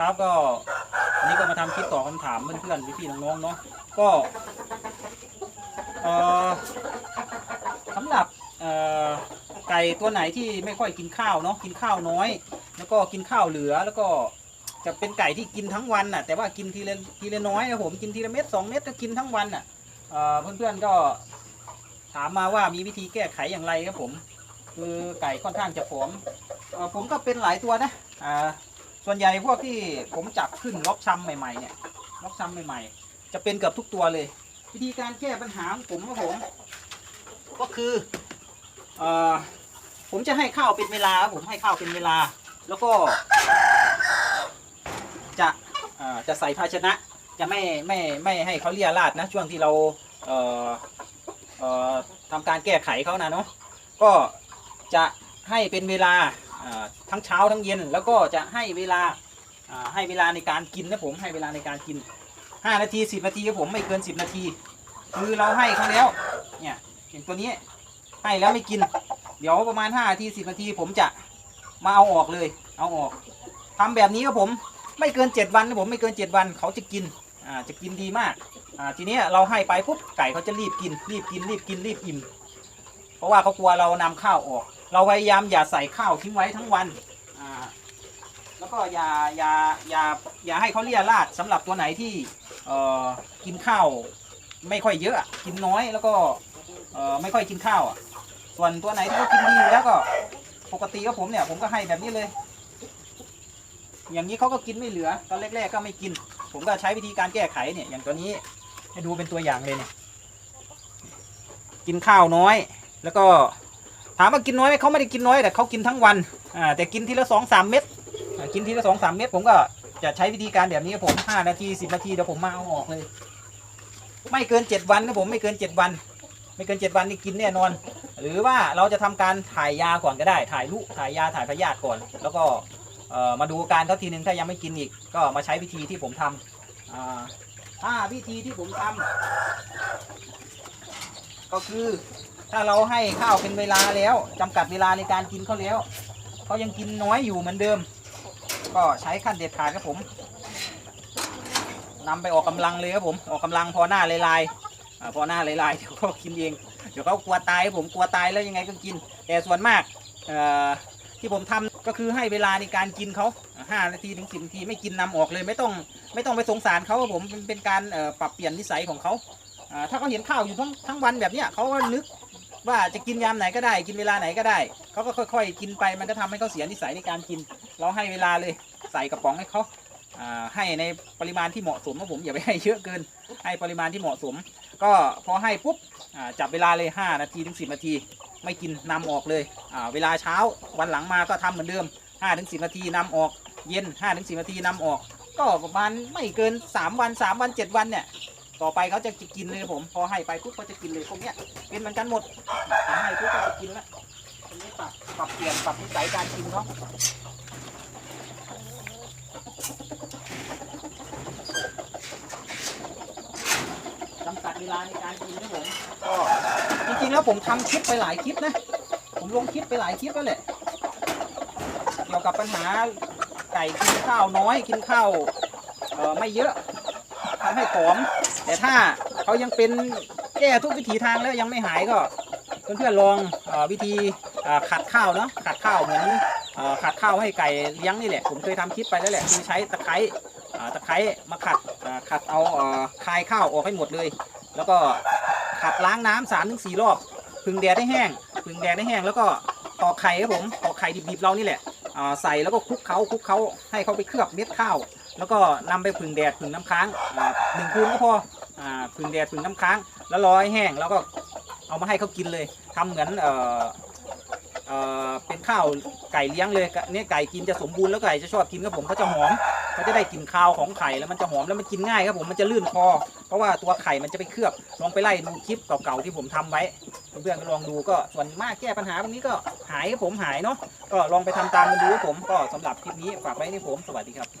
ครับก็วันนี้ก็มาทำคลิปตอบคำถามเพื่อนๆพี่ๆน้องๆเนาะก็เอ่อสำหรับไก่ตัวไหนที่ไม่ค่อยกินข้าวเนาะกินข้าวน้อย แล้วก็กินข้าวเหลือแล้วก็จะเป็นไก่ที่กินทั้งวันน่ะแต่ว่ากินทีละทีละน้อยนะผมกินทีละเม็ดสองเม็ดก็กินทั้งวันน่ะเอ่อเพื่อนๆก็ถามมาว่ามีวิธีแก้ไขอย่างไรครับผม คือไก่ค่อนข้างจะผอมผมก็เป็นหลายตัวนะอ่า ส่วนใหญ่พวกที่ผมจับขึ้นล็อกช้ำใหม่ๆเนี่ยล็อกช้ำใหม่ๆ จะเป็นเกือบทุกตัวเลย วิธีการแก้ปัญหาของผมครับผม ก็คือเอ่อผมจะให้ข้าวเป็นเวลาครับผมให้ข้าวเป็นเวลา แล้วก็จะเอ่อจะใส่ภาชนะจะไม่ไม่ไม่ให้เขาเลียราดนะ ช่วงที่เราเอ่อเอ่อทำการแก้ไขเขานะเนาะก็จะให้เป็นเวลา ทั้งเช้าทั้งเย็น แล้วก็จะให้เวลาให้เวลาในการกินนะผมให้เวลาในการกิน 5 นาที 10 นาทีครับผมไม่เกิน 10 นาที คือเราให้เขาแล้วเนี่ยอย่างตัวนี้ให้แล้วไม่กิน เดี๋ยวประมาณ 5 นาที 10 นาทีผมจะมาเอาออกเลย เอาออกทำแบบนี้ครับผมไม่เกิน 7 วันนะผมไม่เกิน 7 วันเขาจะกินอ่าจะกินดีมากอ่าทีนี้เราให้ไปปุ๊บไก่เขาจะรีบกินรีบกินรีบกินรีบอิ่มเพราะว่าเขากลัวเรานำข้าวออก เราพยายามอย่าใส่ข้าวทิ้งไว้ทั้งวันอ่าแล้วก็อย่าอย่าอย่าอย่าให้เขาเลี่ยราดสำหรับตัวไหนที่เอ่อกินข้าวไม่ค่อยเยอะกินน้อยแล้วก็เอ่อไม่ค่อยกินข้าวอะส่วนตัวไหนที่เขากินดีแล้วก็ปกติก็ผมเนี่ยผมก็ให้แบบนี้เลย อย่างนี้เขาก็กินไม่เหลือตอนแรกๆก็ไม่กิน ผมก็ใช้วิธีการแก้ไขเนี่ย อย่างตัวนี้ให้ดูเป็นตัวอย่างเลยเนี่ยกินข้าวน้อย แล้วก็ ถามว่ากินน้อยไหมเขาไม่ได้กินน้อยแต่เขากินทั้งวันอ่าแต่กินทีละสองสามเม็ดอ่ากินทีละสองสามเม็ดผมก็จะใช้วิธีการแบบนี้ผมห้านาทีสิบนาทีเดี๋ยวผมมาเอาออกเลย ไม่เกินเจ็ดวันนะผมไม่เกินเจ็ดวัน ไม่เกินเจ็ดวันนี่กินแน่นอน หรือว่าเราจะทำการถ่ายยาก่อนก็ได้ ถ่ายลูกถ่ายยาถ่ายพยาธิก่อน แล้วก็เอ่อมาดูอาการเขาทีนึงถ้ายังไม่กินอีก ก็มาใช้วิธีที่ผมทำอ่าถ้าวิธีที่ผมทำก็คือ ถ้าเราให้ข้าวเป็นเวลาแล้วจำกัดเวลาในการกินเขาแล้วเขายังกินน้อยอยู่เหมือนเดิม ก็ใช้ขั้นเด็ดขาดครับผมนำไปออกกำลังเลยครับผม ออกกำลังพอหน้าลายๆพอหน้าลายๆเดี๋ยวเขากินเองเดี๋ยวเขากลัวตายครับผมกลัวตายแล้วยังไงก็กิน แต่ส่วนมากที่ผมทำก็คือให้เวลาในการกินเขาห้านาทีถึงสิบนาทีไม่กินนำออกเลยไม่ต้องไม่ต้องไปสงสารเขาครับผมเป็นการปรับเปลี่ยนนิสัยของเขาถ้าเขาเห็นข้าวอยู่ทั้งทั้งวันแบบนี้เขาก็นึก ว่าจะกินยามไหนก็ได้ กินเวลาไหนก็ได้เขาก็ค่อย ๆ กินไปมันก็ทำให้เขาเสียนิสัยในการกิน เราให้เวลาเลยใส่กระป๋องให้เขาให้ในปริมาณที่เหมาะสมนะผมอย่าไปให้เยอะเกิน ให้ปริมาณที่เหมาะสม ก็พอให้ปุ๊บจับเวลาเลย 5 นาทีถึง 10 นาที ไม่กินนำออกเลยเวลาเช้าวันหลังมาก็ทำเหมือนเดิม5ถึง10 นาทีนำออกเย็น5ถึง10 นาทีนำออก ก็ประมาณไม่เกิน 3 วัน 3 วัน 7 วันเนี่ย ต่อไปเขาจะกินเลยผม พอให้ไปปุ๊บเขาจะกินเลยพวกเนี้ยเป็นเหมือนกันหมดทำให้พวกเราจะกินแล้วทีนี้ปรับปรับเปลี่ยนปรับนิสัยการกินเขาจำกัดเวลาในการกินนะผมก็จริงๆแล้วผมทำคลิปไปหลายคลิปนะ ผมลงคลิปไปหลายคลิปแล้วแหละเกี่ยวกับปัญหาไก่กินข้าวน้อยกินข้าวเออไม่เยอะ ทำให้ผอม แต่ถ้าเขายังเป็นแก้ทุกวิถีทางแล้วยังไม่หายก็เพื่อนๆลองอวิธีขัดข้าวเนาะขัดข้าวเหมือนขัดข้าวให้ไก่เลี้ยงนี่แหละ ผมเคยทำคลิปไปแล้วแหละคือใช้ตะไคร้ตะไคร้มาขัดขัดเอาเอ่อคายข้าวออกให้หมดเลย แล้วก็ขัดล้างน้ำสามถึงสี่รอบพึ่งแดดให้แห้งพึ่งแดดให้แห้งแล้วก็ตอกไข่ครับผมตอกไข่ดิบๆเรานี่แหละใส่แล้วก็คลุกเขาคลุกเขาให้เขาไปเคลือบเม็ดข้าว แล้วก็นำไปพึ่งแดดพึ่งน้ำค้างหนึ่งคืนก็พออ่าพึ่งแดดพึ่งน้ำค้าง แล้วรอให้แห้งแล้วก็เอามาให้เขากินเลยทำเหมือนเออเออเป็นข้าวไก่เลี้ยงเลยเนี่ยไก่กินจะสมบูรณ์แล้วไก่จะชอบกินครับผมเขาจะหอมเขาจะได้กลิ่นคาวของไข่แล้วมันจะหอมแล้วมันกินง่ายครับผมมันจะลื่นคอ เพราะว่าตัวไข่มันจะไปเคลือบลองไปไล่ดูคลิปเก่าๆที่ผมทำไว้เพื่อนๆก็ลองดูก็ส่วนมากแก้ปัญหาพวกนี้ก็หายครับผมหายเนาะก็ลองไปทำตามมันดูครับผมก็สำหรับคลิปนี้ฝากไว้ที่ผมสวัสดีครับ